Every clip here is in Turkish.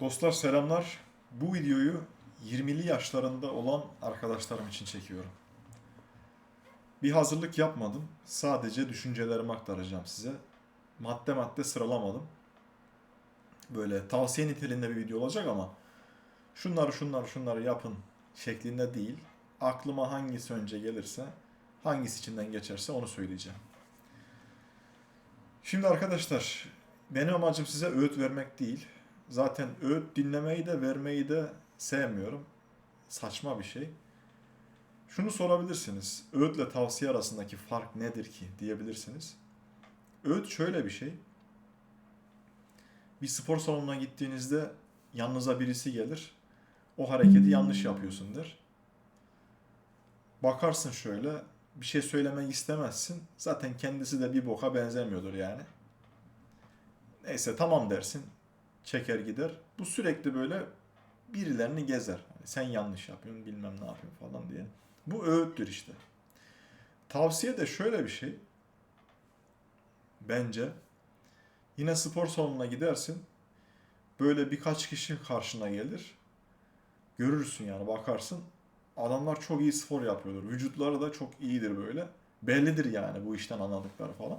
Dostlar selamlar. Bu videoyu 20'li yaşlarında olan arkadaşlarım için çekiyorum. Bir hazırlık yapmadım. Sadece düşüncelerimi aktaracağım size. Madde madde sıralamadım. Böyle tavsiye niteliğinde bir video olacak ama şunları şunları şunları yapın şeklinde değil. Aklıma hangisi önce gelirse, hangisi içinden geçerse onu söyleyeceğim. Şimdi arkadaşlar, benim amacım size öğüt vermek değil. Zaten öğüt dinlemeyi de vermeyi de sevmiyorum. Saçma bir şey. Şunu sorabilirsiniz. Öğütle tavsiye arasındaki fark nedir ki diyebilirsiniz. Öğüt şöyle bir şey. Bir spor salonuna gittiğinizde yanınıza birisi gelir. O hareketi yanlış yapıyorsun der. Bakarsın şöyle bir şey söylemek istemezsin. Zaten kendisi de bir boka benzemiyordur yani. Neyse tamam dersin. Çeker gider. Bu sürekli böyle birilerini gezer. Hani sen yanlış yapıyorsun bilmem ne yapıyorsun falan diye. Bu öğüttür işte. Tavsiye de şöyle bir şey. Bence yine spor salonuna gidersin. Böyle birkaç kişi karşına gelir. Görürsün yani bakarsın. Adamlar çok iyi spor yapıyordur. Vücutları da çok iyidir böyle. Bellidir yani bu işten anladıkları falan.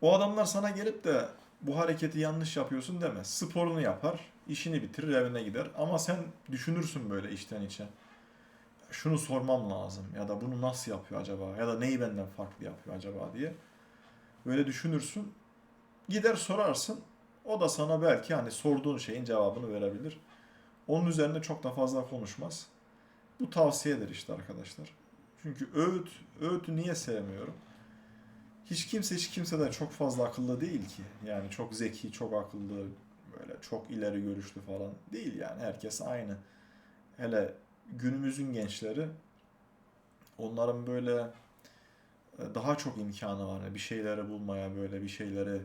O adamlar sana gelip de bu hareketi yanlış yapıyorsun demez. Sporunu yapar, işini bitirir, evine gider. Ama sen düşünürsün böyle içten içe. Şunu sormam lazım ya da bunu nasıl yapıyor acaba ya da neyi benden farklı yapıyor acaba diye. Böyle düşünürsün. Gider sorarsın. O da sana belki hani sorduğun şeyin cevabını verebilir. Onun üzerine çok da fazla konuşmaz. Bu tavsiyedir işte arkadaşlar. Çünkü öğüt, öğütü niye sevmiyorum? Hiç kimse hiç kimseden çok fazla akıllı değil ki. Yani çok zeki, çok akıllı, böyle çok ileri görüşlü falan değil yani. Herkes aynı. Hele günümüzün gençleri onların böyle e, daha çok imkanı var. Bir şeyleri bulmaya, böyle bir şeyleri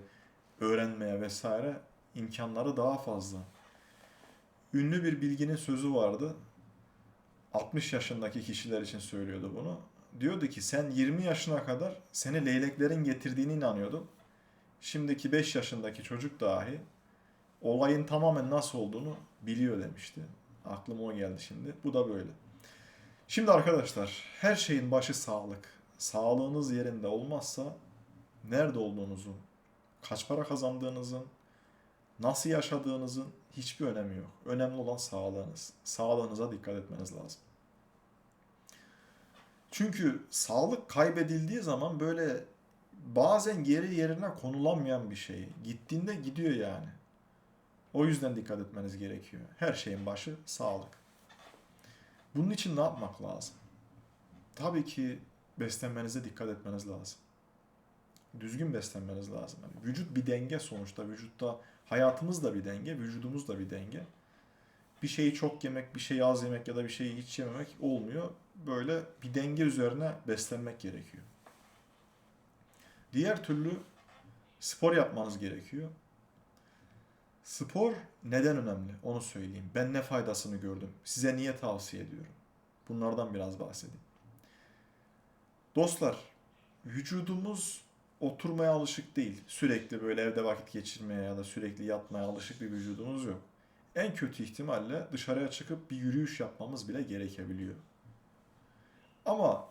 öğrenmeye vesaire imkanları daha fazla. Ünlü bir bilginin sözü vardı. 60 yaşındaki kişiler için söylüyordu bunu. Diyordu ki sen 20 yaşına kadar seni leyleklerin getirdiğine inanıyordun. Şimdiki 5 yaşındaki çocuk dahi olayın tamamen nasıl olduğunu biliyor demişti. Aklıma o geldi şimdi. Bu da böyle. Şimdi arkadaşlar her şeyin başı sağlık. Sağlığınız yerinde olmazsa nerede olduğunuzun, kaç para kazandığınızın, nasıl yaşadığınızın hiçbir önemi yok. Önemli olan sağlığınız. Sağlığınıza dikkat etmeniz lazım. Çünkü sağlık kaybedildiği zaman böyle bazen geri yerine konulamayan bir şey. Gittiğinde gidiyor yani. O yüzden dikkat etmeniz gerekiyor. Her şeyin başı sağlık. Bunun için ne yapmak lazım? Tabii ki beslenmenize dikkat etmeniz lazım. Düzgün beslenmeniz lazım. Yani vücut bir denge sonuçta. Vücutta hayatımız da bir denge, vücudumuz da bir denge. Bir şeyi çok yemek, bir şeyi az yemek ya da bir şeyi hiç yememek olmuyor. Böyle bir denge üzerine beslenmek gerekiyor. Diğer türlü spor yapmanız gerekiyor. Spor neden önemli? Onu söyleyeyim. Ben ne faydasını gördüm? Size niye tavsiye ediyorum? Bunlardan biraz bahsedeyim. Dostlar, vücudumuz oturmaya alışık değil. Sürekli böyle evde vakit geçirmeye ya da sürekli yatmaya alışık bir vücudumuz yok. En kötü ihtimalle dışarıya çıkıp bir yürüyüş yapmamız bile gerekebiliyor. Ama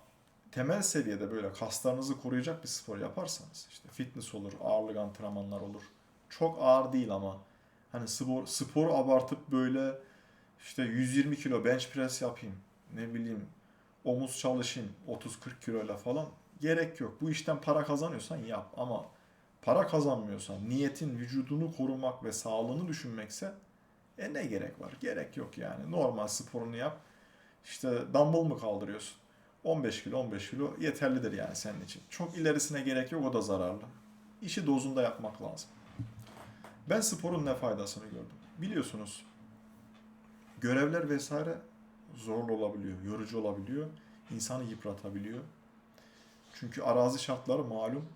temel seviyede böyle kaslarınızı koruyacak bir spor yaparsanız işte fitness olur, ağırlık antrenmanlar olur. Çok ağır değil ama hani spor spor abartıp böyle işte 120 kilo bench press yapayım. Ne bileyim omuz çalışayım 30-40 kiloyla falan gerek yok. Bu işten para kazanıyorsan yap ama para kazanmıyorsan niyetin vücudunu korumak ve sağlığını düşünmekse e ne gerek var? Gerek yok yani. Normal sporunu yap. İşte dumbbell mı kaldırıyorsun? 15 kilo 15 kilo yeterlidir yani senin için. Çok ilerisine gerek yok o da zararlı. İşi dozunda yapmak lazım. Ben sporun ne faydasını gördüm. Biliyorsunuz görevler vesaire zorlu olabiliyor, yorucu olabiliyor, insanı yıpratabiliyor. Çünkü arazi şartları malum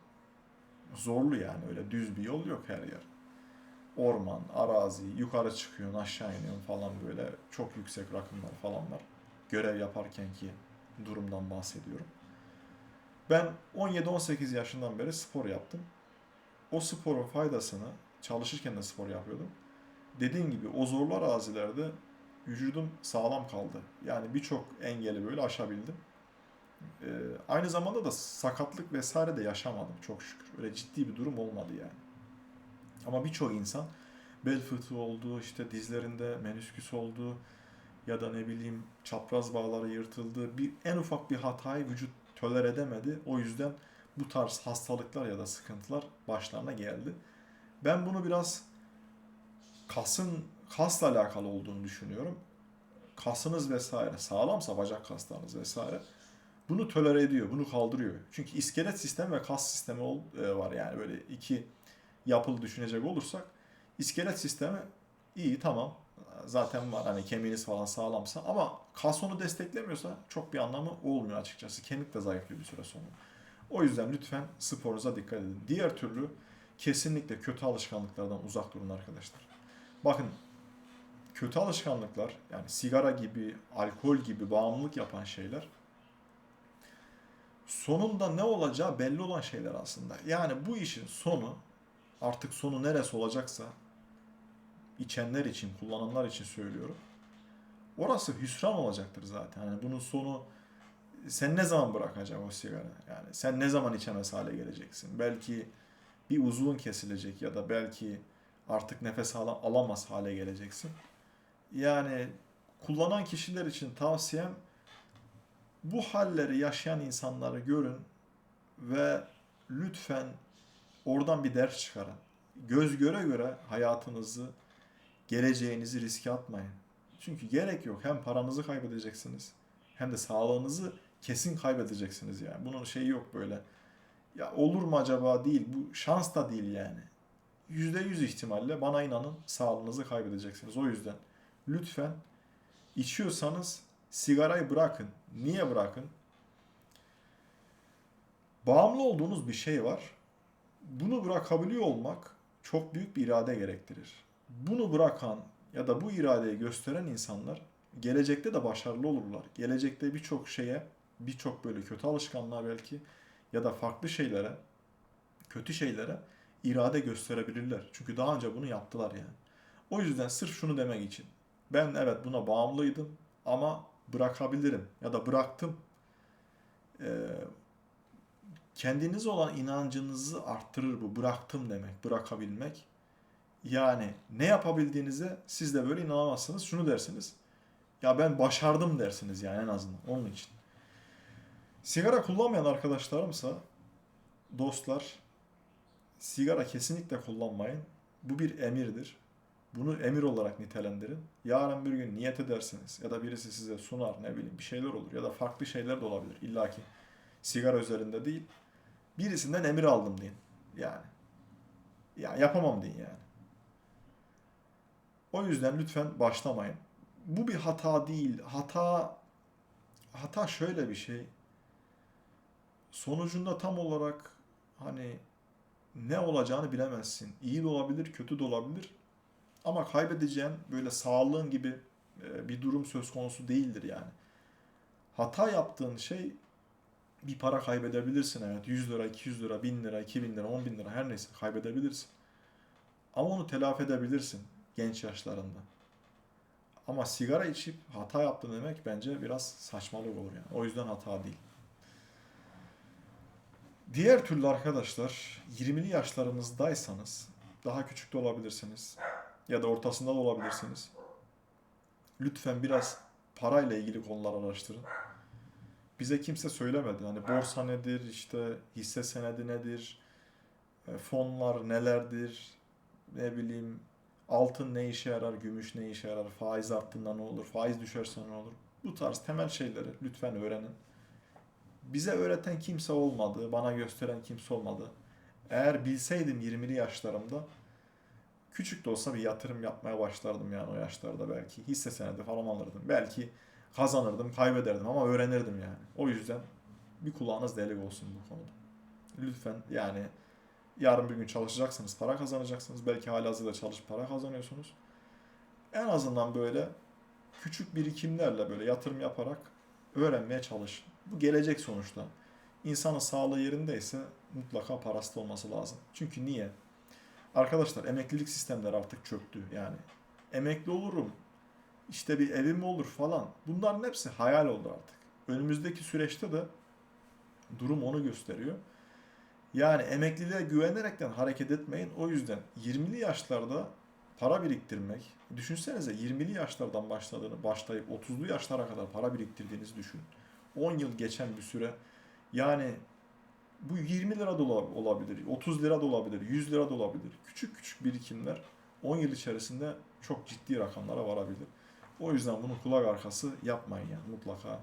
zorlu yani öyle düz bir yol yok her yer. Orman, arazi, yukarı çıkıyorsun, aşağı iniyorsun falan böyle çok yüksek rakımlar falan var. Görev yaparken ki durumdan bahsediyorum. Ben 17-18 yaşından beri spor yaptım. O sporun faydasını çalışırken de spor yapıyordum. dediğim gibi o zorlu arazilerde vücudum sağlam kaldı. Yani birçok engeli böyle aşabildim. Ee, aynı zamanda da sakatlık vesaire de yaşamadım çok şükür. Öyle ciddi bir durum olmadı yani. Ama birçok insan bel fıtığı oldu, işte dizlerinde menüsküs oldu ya da ne bileyim çapraz bağları yırtıldı. Bir en ufak bir hatayı vücut töler edemedi. O yüzden bu tarz hastalıklar ya da sıkıntılar başlarına geldi. Ben bunu biraz kasın kasla alakalı olduğunu düşünüyorum. Kasınız vesaire sağlamsa bacak kaslarınız vesaire bunu tolere ediyor, bunu kaldırıyor. Çünkü iskelet sistemi ve kas sistemi e, var yani böyle iki yapılı düşünecek olursak iskelet sistemi iyi tamam zaten var hani kemiğiniz falan sağlamsa ama kas onu desteklemiyorsa çok bir anlamı olmuyor açıkçası. Kemik de zayıflıyor bir süre sonra. O yüzden lütfen sporunuza dikkat edin. Diğer türlü kesinlikle kötü alışkanlıklardan uzak durun arkadaşlar. Bakın kötü alışkanlıklar yani sigara gibi, alkol gibi bağımlılık yapan şeyler sonunda ne olacağı belli olan şeyler aslında. Yani bu işin sonu artık sonu neresi olacaksa içenler için, kullananlar için söylüyorum. Orası hüsran olacaktır zaten. Yani bunun sonu sen ne zaman bırakacaksın o sigara? Yani sen ne zaman içemez hale geleceksin? Belki bir uzun kesilecek ya da belki artık nefes ala- alamaz hale geleceksin. Yani kullanan kişiler için tavsiyem bu halleri yaşayan insanları görün ve lütfen oradan bir ders çıkarın. Göz göre göre hayatınızı, geleceğinizi riske atmayın. Çünkü gerek yok. Hem paranızı kaybedeceksiniz hem de sağlığınızı kesin kaybedeceksiniz yani. Bunun şeyi yok böyle. Ya olur mu acaba değil. Bu şans da değil yani. %100 ihtimalle bana inanın sağlığınızı kaybedeceksiniz. O yüzden lütfen içiyorsanız sigarayı bırakın. Niye bırakın? Bağımlı olduğunuz bir şey var. Bunu bırakabiliyor olmak çok büyük bir irade gerektirir. Bunu bırakan ya da bu iradeyi gösteren insanlar gelecekte de başarılı olurlar. Gelecekte birçok şeye, birçok böyle kötü alışkanlığa belki ya da farklı şeylere, kötü şeylere irade gösterebilirler. Çünkü daha önce bunu yaptılar yani. O yüzden sırf şunu demek için ben evet buna bağımlıydım ama bırakabilirim ya da bıraktım. Ee, kendinize olan inancınızı arttırır bu. Bıraktım demek, bırakabilmek. Yani ne yapabildiğinize siz de böyle inanamazsınız. Şunu dersiniz. Ya ben başardım dersiniz yani en azından onun için. Sigara kullanmayan arkadaşlarımsa dostlar sigara kesinlikle kullanmayın. Bu bir emirdir. Bunu emir olarak nitelendirin. Yarın bir gün niyet edersiniz ya da birisi size sunar ne bileyim bir şeyler olur ya da farklı şeyler de olabilir. İlla ki sigara üzerinde değil. Birisinden emir aldım deyin. Yani. Ya yapamam deyin yani. O yüzden lütfen başlamayın. Bu bir hata değil. Hata hata şöyle bir şey. Sonucunda tam olarak hani ne olacağını bilemezsin. İyi de olabilir, kötü de olabilir. Ama kaybedeceğin böyle sağlığın gibi e, bir durum söz konusu değildir yani. Hata yaptığın şey bir para kaybedebilirsin evet. 100 lira, 200 lira, 1000 lira, 2000 lira, 10 bin lira her neyse kaybedebilirsin. Ama onu telafi edebilirsin genç yaşlarında. Ama sigara içip hata yaptın demek bence biraz saçmalık olur yani. O yüzden hata değil. Diğer türlü arkadaşlar 20'li yaşlarınızdaysanız daha küçük de olabilirsiniz ya da ortasında da olabilirsiniz. Lütfen biraz parayla ilgili konular araştırın. Bize kimse söylemedi. Hani borsa nedir, işte hisse senedi nedir, e, fonlar nelerdir, ne bileyim altın ne işe yarar, gümüş ne işe yarar, faiz arttığında ne olur, faiz düşerse ne olur. Bu tarz temel şeyleri lütfen öğrenin. Bize öğreten kimse olmadı, bana gösteren kimse olmadı. Eğer bilseydim 20'li yaşlarımda küçük de olsa bir yatırım yapmaya başlardım yani o yaşlarda belki. Hisse senedi falan alırdım. Belki kazanırdım, kaybederdim ama öğrenirdim yani. O yüzden bir kulağınız delik olsun bu konuda. Lütfen yani yarın bir gün çalışacaksınız, para kazanacaksınız. Belki halihazırda çalışıp para kazanıyorsunuz. En azından böyle küçük birikimlerle böyle yatırım yaparak öğrenmeye çalışın. Bu gelecek sonuçta. İnsanın sağlığı yerindeyse mutlaka parası da olması lazım. Çünkü niye? Arkadaşlar emeklilik sistemleri artık çöktü. Yani emekli olurum, işte bir evim olur falan. Bunların hepsi hayal oldu artık. Önümüzdeki süreçte de durum onu gösteriyor. Yani emekliliğe güvenerekten hareket etmeyin. O yüzden 20'li yaşlarda para biriktirmek, düşünsenize 20'li yaşlardan başladığını, başlayıp 30'lu yaşlara kadar para biriktirdiğinizi düşünün. 10 yıl geçen bir süre. Yani bu 20 lira da ola- olabilir, 30 lira da olabilir, 100 lira da olabilir. Küçük küçük birikimler 10 yıl içerisinde çok ciddi rakamlara varabilir. O yüzden bunu kulak arkası yapmayın yani mutlaka.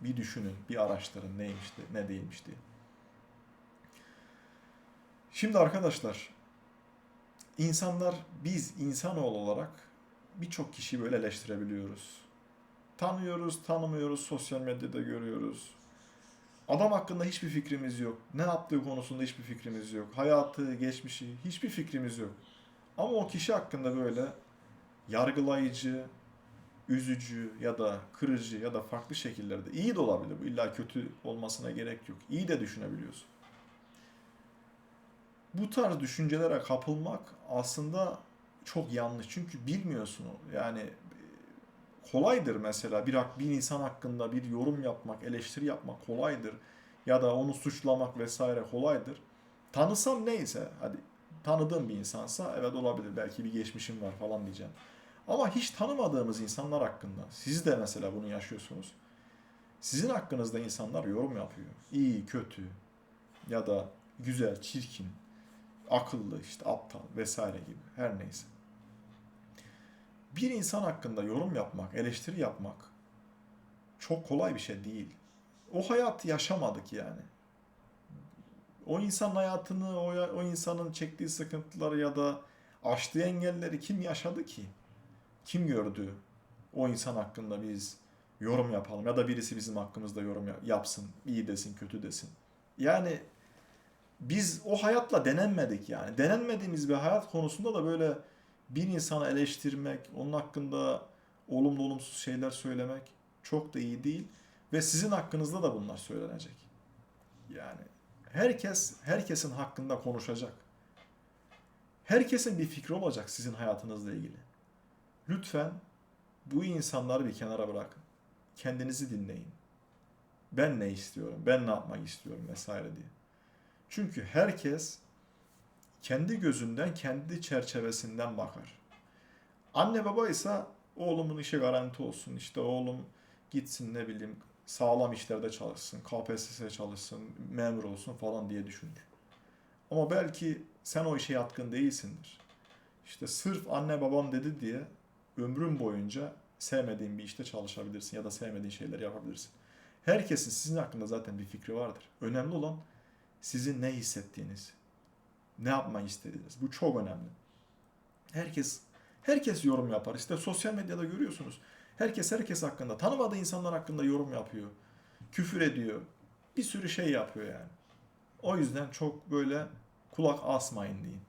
Bir düşünün, bir araştırın neymiş de, ne değilmiş diye. Şimdi arkadaşlar, insanlar, biz insanoğlu olarak birçok kişiyi böyle eleştirebiliyoruz. Tanıyoruz, tanımıyoruz, sosyal medyada görüyoruz. Adam hakkında hiçbir fikrimiz yok. Ne yaptığı konusunda hiçbir fikrimiz yok. Hayatı, geçmişi hiçbir fikrimiz yok. Ama o kişi hakkında böyle yargılayıcı, üzücü ya da kırıcı ya da farklı şekillerde iyi de olabilir. Bu illa kötü olmasına gerek yok. İyi de düşünebiliyorsun. Bu tarz düşüncelere kapılmak aslında çok yanlış. Çünkü bilmiyorsun. Yani e, kolaydır mesela bir bir insan hakkında bir yorum yapmak, eleştiri yapmak kolaydır ya da onu suçlamak vesaire kolaydır. Tanısam neyse hadi tanıdığım bir insansa evet olabilir belki bir geçmişim var falan diyeceğim. Ama hiç tanımadığımız insanlar hakkında siz de mesela bunu yaşıyorsunuz. Sizin hakkınızda insanlar yorum yapıyor. İyi, kötü ya da güzel, çirkin, akıllı, işte aptal vesaire gibi her neyse. Bir insan hakkında yorum yapmak, eleştiri yapmak çok kolay bir şey değil. O hayatı yaşamadık yani. O insanın hayatını, o, o insanın çektiği sıkıntıları ya da aştığı engelleri kim yaşadı ki? Kim gördü? O insan hakkında biz yorum yapalım ya da birisi bizim hakkımızda yorum ya- yapsın, iyi desin, kötü desin. Yani biz o hayatla denenmedik yani. Denenmediğimiz bir hayat konusunda da böyle bir insanı eleştirmek, onun hakkında olumlu olumsuz şeyler söylemek çok da iyi değil ve sizin hakkınızda da bunlar söylenecek. Yani herkes herkesin hakkında konuşacak. Herkesin bir fikri olacak sizin hayatınızla ilgili. Lütfen bu insanları bir kenara bırakın. Kendinizi dinleyin. Ben ne istiyorum? Ben ne yapmak istiyorum vesaire diye. Çünkü herkes kendi gözünden, kendi çerçevesinden bakar. Anne baba ise oğlumun işi garanti olsun. İşte oğlum gitsin ne bileyim sağlam işlerde çalışsın, KPSS çalışsın, memur olsun falan diye düşünür. Ama belki sen o işe yatkın değilsindir. İşte sırf anne babam dedi diye ömrün boyunca sevmediğin bir işte çalışabilirsin ya da sevmediğin şeyleri yapabilirsin. Herkesin sizin hakkında zaten bir fikri vardır. Önemli olan sizin ne hissettiğiniz, ne yapmayı istediğiniz. Bu çok önemli. Herkes herkes yorum yapar. İşte sosyal medyada görüyorsunuz. Herkes herkes hakkında, tanımadığı insanlar hakkında yorum yapıyor. Küfür ediyor. Bir sürü şey yapıyor yani. O yüzden çok böyle kulak asmayın diyeyim.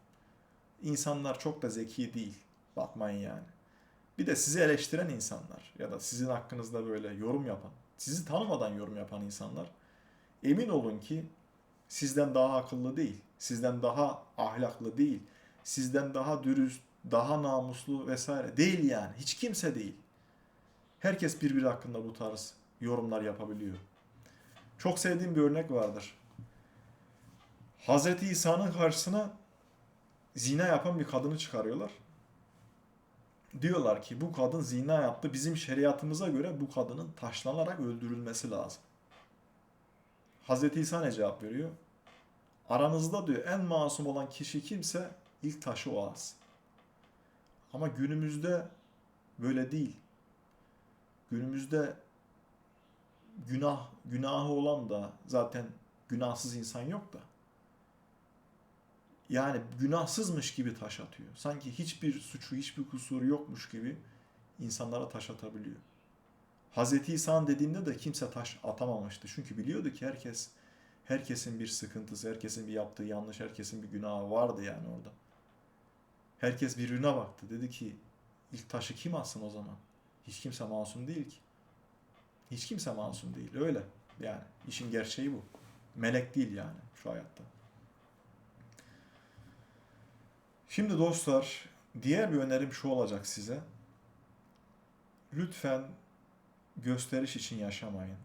İnsanlar çok da zeki değil. Bakmayın yani. Bir de sizi eleştiren insanlar ya da sizin hakkınızda böyle yorum yapan, sizi tanımadan yorum yapan insanlar emin olun ki sizden daha akıllı değil, sizden daha ahlaklı değil, sizden daha dürüst, daha namuslu vesaire değil yani. Hiç kimse değil. Herkes birbiri hakkında bu tarz yorumlar yapabiliyor. Çok sevdiğim bir örnek vardır. Hazreti İsa'nın karşısına zina yapan bir kadını çıkarıyorlar. Diyorlar ki bu kadın zina yaptı. Bizim şeriatımıza göre bu kadının taşlanarak öldürülmesi lazım. Hazreti İsa ne cevap veriyor? Aranızda diyor en masum olan kişi kimse ilk taşı o atsın. Ama günümüzde böyle değil. Günümüzde günah günahı olan da zaten günahsız insan yok da. Yani günahsızmış gibi taş atıyor. Sanki hiçbir suçu, hiçbir kusuru yokmuş gibi insanlara taş atabiliyor. Hazreti İsa'nın dediğinde de kimse taş atamamıştı. Çünkü biliyordu ki herkes herkesin bir sıkıntısı, herkesin bir yaptığı yanlış, herkesin bir günahı vardı yani orada. Herkes birbirine baktı. Dedi ki ilk taşı kim atsın o zaman? Hiç kimse masum değil ki. Hiç kimse masum değil. Öyle. Yani işin gerçeği bu. Melek değil yani şu hayatta. Şimdi dostlar diğer bir önerim şu olacak size. Lütfen gösteriş için yaşamayın.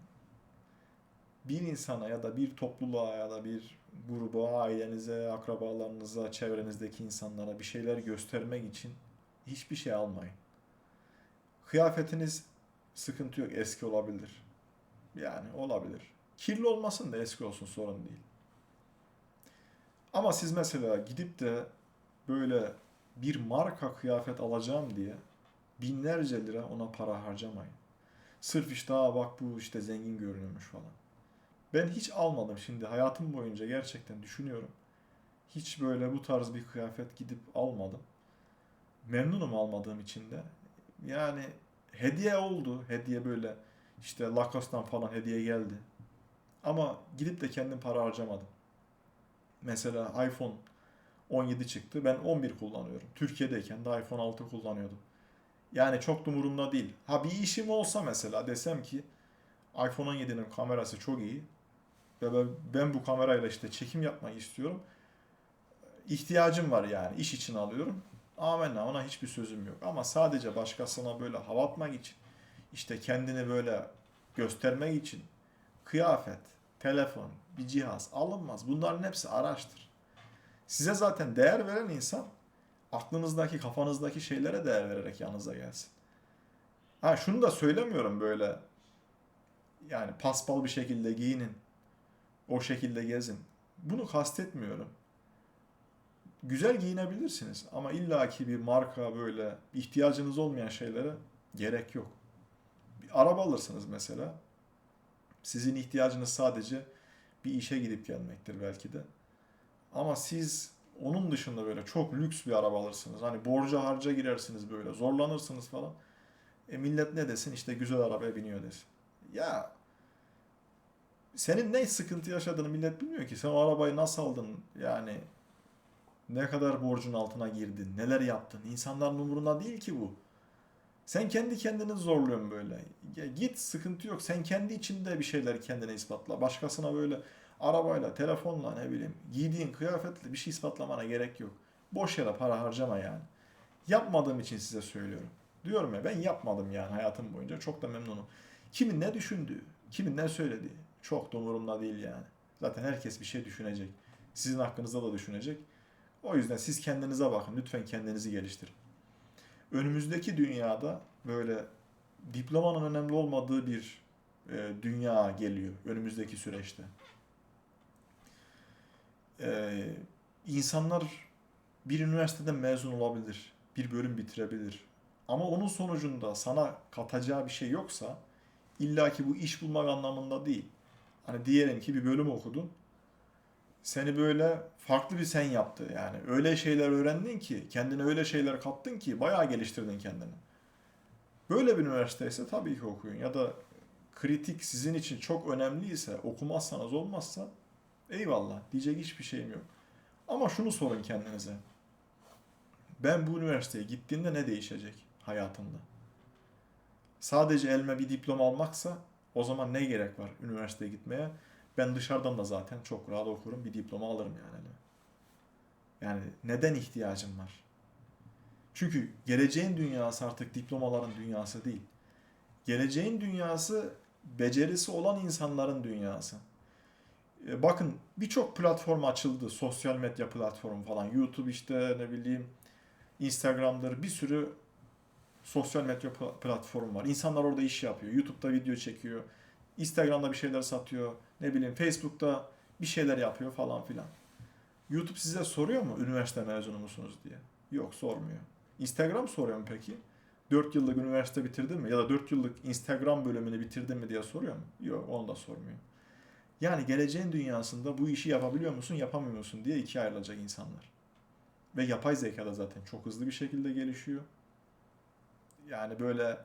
Bir insana ya da bir topluluğa ya da bir gruba, ailenize, akrabalarınıza, çevrenizdeki insanlara bir şeyler göstermek için hiçbir şey almayın. Kıyafetiniz sıkıntı yok, eski olabilir. Yani olabilir. Kirli olmasın da eski olsun sorun değil. Ama siz mesela gidip de böyle bir marka kıyafet alacağım diye binlerce lira ona para harcamayın. Sırf işte bak bu işte zengin görünüyormuş falan. Ben hiç almadım şimdi hayatım boyunca gerçekten düşünüyorum. Hiç böyle bu tarz bir kıyafet gidip almadım. Memnunum almadığım için de. Yani hediye oldu. Hediye böyle işte Lacoste'dan falan hediye geldi. Ama gidip de kendim para harcamadım. Mesela iPhone 17 çıktı. Ben 11 kullanıyorum. Türkiye'deyken de iPhone 6 kullanıyordum. Yani çok da umurumda değil. Ha bir işim olsa mesela desem ki iPhone 17'nin kamerası çok iyi ve ben- ben bu kamerayla işte çekim yapmayı istiyorum. İhtiyacım var yani iş için alıyorum. Amenna ona hiçbir sözüm yok. Ama sadece başkasına böyle hava atmak için işte kendini böyle göstermek için kıyafet, telefon, bir cihaz alınmaz. Bunların hepsi araçtır. Size zaten değer veren insan aklınızdaki, kafanızdaki şeylere değer vererek yanınıza gelsin. Ha şunu da söylemiyorum böyle yani paspal bir şekilde giyinin. O şekilde gezin. Bunu kastetmiyorum. Güzel giyinebilirsiniz ama illaki bir marka böyle ihtiyacınız olmayan şeylere gerek yok. Bir araba alırsınız mesela. Sizin ihtiyacınız sadece bir işe gidip gelmektir belki de. Ama siz onun dışında böyle çok lüks bir araba alırsınız. Hani borca harca girersiniz böyle zorlanırsınız falan. E millet ne desin işte güzel arabaya biniyor desin. Ya senin ne sıkıntı yaşadığını millet bilmiyor ki. Sen o arabayı nasıl aldın? Yani ne kadar borcun altına girdin? Neler yaptın? İnsanların umurunda değil ki bu. Sen kendi kendini zorluyorsun böyle. Ya git sıkıntı yok. Sen kendi içinde bir şeyler kendine ispatla. Başkasına böyle arabayla, telefonla ne bileyim giydiğin kıyafetle bir şey ispatlamana gerek yok. Boş yere para harcama yani. Yapmadığım için size söylüyorum. Diyorum ya ben yapmadım yani hayatım boyunca. Çok da memnunum. Kimin ne düşündüğü, kimin ne söylediği çok da umurumda değil yani. Zaten herkes bir şey düşünecek. Sizin hakkınızda da düşünecek. O yüzden siz kendinize bakın. Lütfen kendinizi geliştirin. Önümüzdeki dünyada böyle diplomanın önemli olmadığı bir e, dünya geliyor önümüzdeki süreçte. E, insanlar bir üniversiteden mezun olabilir, bir bölüm bitirebilir. Ama onun sonucunda sana katacağı bir şey yoksa illaki bu iş bulmak anlamında değil. Hani diyelim ki bir bölüm okudun. Seni böyle farklı bir sen yaptı yani. Öyle şeyler öğrendin ki, kendine öyle şeyler kattın ki bayağı geliştirdin kendini. Böyle bir üniversite ise tabii ki okuyun. Ya da kritik sizin için çok önemliyse, okumazsanız olmazsa eyvallah diyecek hiçbir şeyim yok. Ama şunu sorun kendinize. Ben bu üniversiteye gittiğimde ne değişecek hayatımda? Sadece elime bir diploma almaksa o zaman ne gerek var üniversiteye gitmeye? Ben dışarıdan da zaten çok rahat okurum. Bir diploma alırım yani. elime. Yani neden ihtiyacım var? Çünkü geleceğin dünyası artık diplomaların dünyası değil. Geleceğin dünyası becerisi olan insanların dünyası. E, Bakın birçok platform açıldı. Sosyal medya platformu falan. YouTube işte ne bileyim Instagram'dır bir sürü sosyal medya pla- platformu var. İnsanlar orada iş yapıyor. YouTube'da video çekiyor. Instagram'da bir şeyler satıyor. Ne bileyim Facebook'ta bir şeyler yapıyor falan filan. YouTube size soruyor mu üniversite mezunu musunuz diye? Yok sormuyor. Instagram soruyor mu peki? 4 yıllık üniversite bitirdin mi? Ya da 4 yıllık Instagram bölümünü bitirdin mi diye soruyor mu? Yok onu da sormuyor. Yani geleceğin dünyasında bu işi yapabiliyor musun, yapamıyor musun diye ikiye ayrılacak insanlar. Ve yapay zeka da zaten çok hızlı bir şekilde gelişiyor. Yani böyle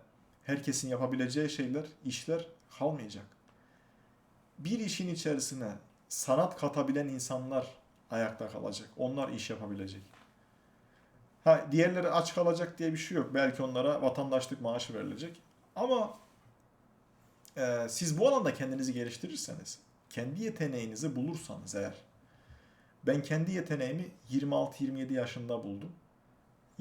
herkesin yapabileceği şeyler, işler kalmayacak. Bir işin içerisine sanat katabilen insanlar ayakta kalacak. Onlar iş yapabilecek. Ha diğerleri aç kalacak diye bir şey yok. Belki onlara vatandaşlık maaşı verilecek. Ama e, siz bu alanda kendinizi geliştirirseniz, kendi yeteneğinizi bulursanız eğer, ben kendi yeteneğimi 26-27 yaşında buldum.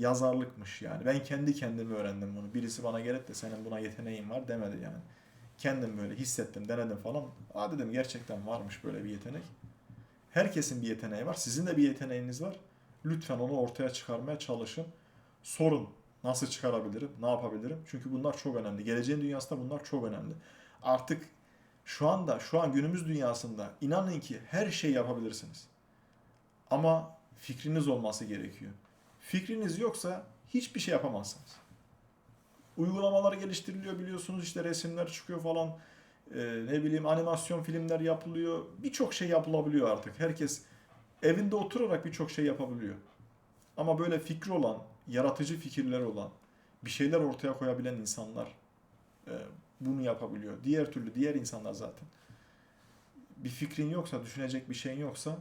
Yazarlıkmış yani. Ben kendi kendime öğrendim bunu. Birisi bana gelip de senin buna yeteneğin var demedi yani. Kendim böyle hissettim, denedim falan. Aa dedim gerçekten varmış böyle bir yetenek. Herkesin bir yeteneği var. Sizin de bir yeteneğiniz var. Lütfen onu ortaya çıkarmaya çalışın. Sorun. Nasıl çıkarabilirim? Ne yapabilirim? Çünkü bunlar çok önemli. Geleceğin dünyasında bunlar çok önemli. Artık şu anda, şu an günümüz dünyasında inanın ki her şey yapabilirsiniz. Ama fikriniz olması gerekiyor. Fikriniz yoksa hiçbir şey yapamazsınız. Uygulamalar geliştiriliyor biliyorsunuz işte resimler çıkıyor falan. Ee, ne bileyim animasyon filmler yapılıyor. Birçok şey yapılabiliyor artık. Herkes evinde oturarak birçok şey yapabiliyor. Ama böyle fikri olan, yaratıcı fikirleri olan, bir şeyler ortaya koyabilen insanlar e, bunu yapabiliyor. Diğer türlü diğer insanlar zaten bir fikrin yoksa, düşünecek bir şeyin yoksa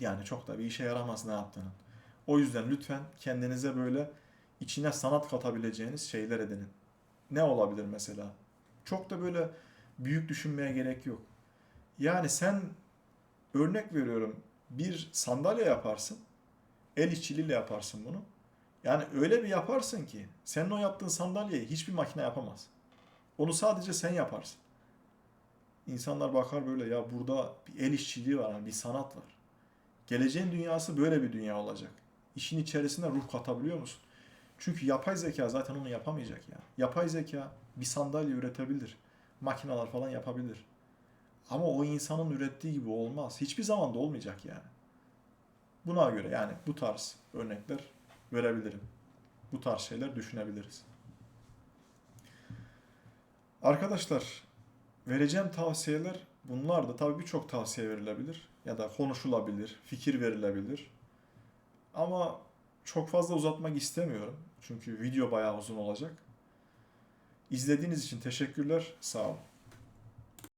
yani çok da bir işe yaramaz ne yaptığının. O yüzden lütfen kendinize böyle içine sanat katabileceğiniz şeyler edinin. Ne olabilir mesela? Çok da böyle büyük düşünmeye gerek yok. Yani sen örnek veriyorum bir sandalye yaparsın. El işçiliğiyle yaparsın bunu. Yani öyle bir yaparsın ki senin o yaptığın sandalyeyi hiçbir makine yapamaz. Onu sadece sen yaparsın. İnsanlar bakar böyle ya burada bir el işçiliği var, bir sanat var. Geleceğin dünyası böyle bir dünya olacak. İşin içerisine ruh katabiliyor musun? Çünkü yapay zeka zaten onu yapamayacak ya. Yapay zeka bir sandalye üretebilir. Makineler falan yapabilir. Ama o insanın ürettiği gibi olmaz. Hiçbir zaman da olmayacak yani. Buna göre yani bu tarz örnekler verebilirim. Bu tarz şeyler düşünebiliriz. Arkadaşlar vereceğim tavsiyeler bunlar da tabii birçok tavsiye verilebilir ya da konuşulabilir, fikir verilebilir. Ama çok fazla uzatmak istemiyorum. Çünkü video bayağı uzun olacak. İzlediğiniz için teşekkürler. Sağ olun.